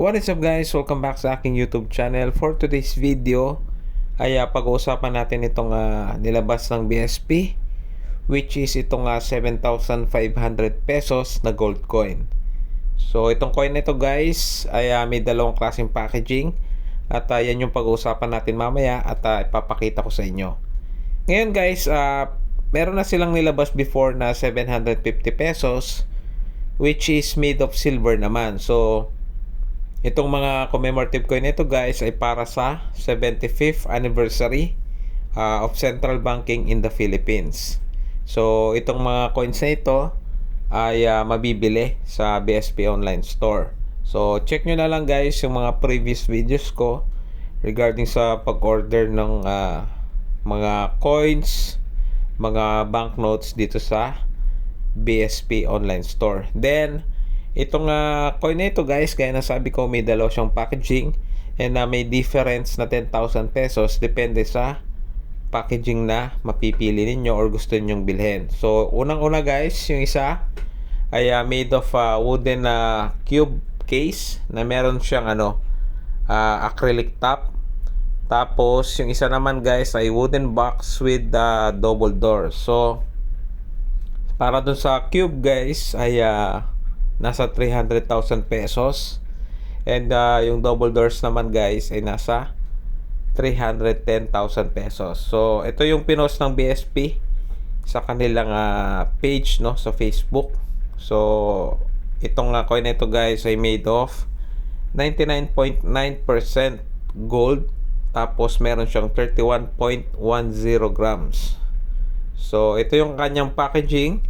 What is up guys? Welcome back sa aking YouTube channel. For today's video ay uh, pag-uusapan natin itong uh, nilabas ng BSP which is itong uh, 7,500 pesos na gold coin. So itong coin nito guys ay uh, may dalawang klaseng packaging at uh, yan yung pag-uusapan natin mamaya at uh, ipapakita ko sa inyo. Ngayon guys, uh, meron na silang nilabas before na 750 pesos which is made of silver naman. So Itong mga commemorative coin nito guys ay para sa 75th anniversary uh, of central banking in the Philippines. So itong mga coins na ito ay uh, mabibili sa BSP online store. So check nyo na lang guys yung mga previous videos ko regarding sa pag-order ng uh, mga coins, mga banknotes dito sa BSP online store. Then Itong uh, coin na ito guys, kaya nasabi ko may dalaw siyang packaging and uh, may difference na 10,000 pesos depende sa packaging na mapipili ninyo or gusto ninyong bilhin. So, unang-una guys, yung isa ay uh, made of uh, wooden uh, cube case na meron siyang ano uh, acrylic top. Tapos, yung isa naman guys ay wooden box with uh, double door. So, para dun sa cube guys ay uh, nasa 300,000 pesos. And uh, yung double doors naman guys ay nasa 310,000 pesos. So ito yung pinost ng BSP sa kanilang uh, page no sa Facebook. So itong uh, coin na ito guys ay made of 99.9% gold tapos meron siyang 31.10 grams. So ito yung kanyang packaging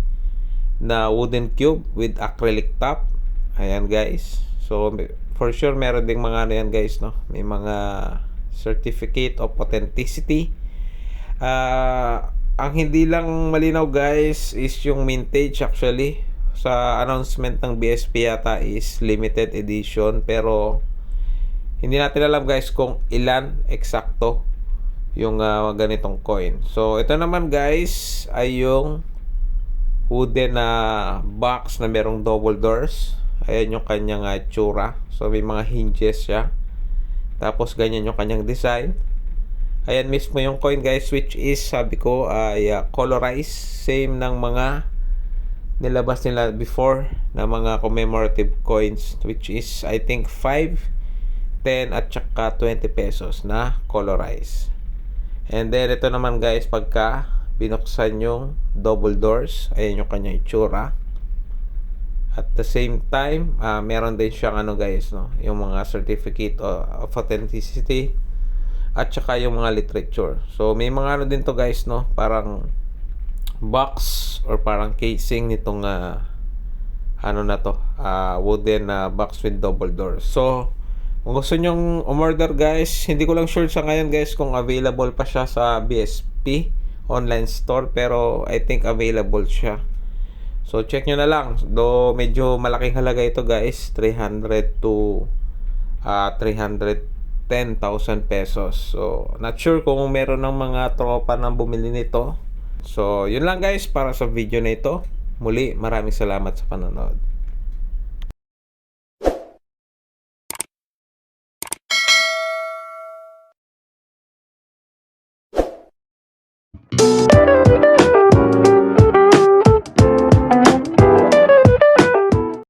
na wooden cube with acrylic top. Ayan guys. So for sure meron ding mga ano yan guys no. May mga certificate of authenticity. Uh, ang hindi lang malinaw guys is yung mintage actually sa announcement ng BSP yata is limited edition pero hindi natin alam guys kung ilan eksakto yung uh, ganitong coin. So ito naman guys ay yung wooden na box na merong double doors. Ayan yung kanyang uh, tsura. So may mga hinges siya. Tapos ganyan yung kanyang design. Ayan mismo yung coin guys which is sabi ko ay uh, colorized. Same ng mga nilabas nila before na mga commemorative coins which is I think 5, 10 at saka 20 pesos na colorized. And then ito naman guys pagka binuksan yung double doors. Ayan yung kanyang itsura. At the same time, uh, meron din siyang ano guys, no? Yung mga certificate of authenticity at saka yung mga literature. So may mga ano din to guys, no? Parang box or parang casing nitong uh, ano na to, uh, wooden uh, box with double doors. So kung gusto nyong umorder guys, hindi ko lang sure sa ngayon guys kung available pa siya sa BSP online store pero I think available siya. So check nyo na lang. Do medyo malaking halaga ito guys, 300 to uh, 310,000 pesos. So not sure kung meron ng mga tropa nang bumili nito. So yun lang guys para sa video na ito. Muli maraming salamat sa panonood.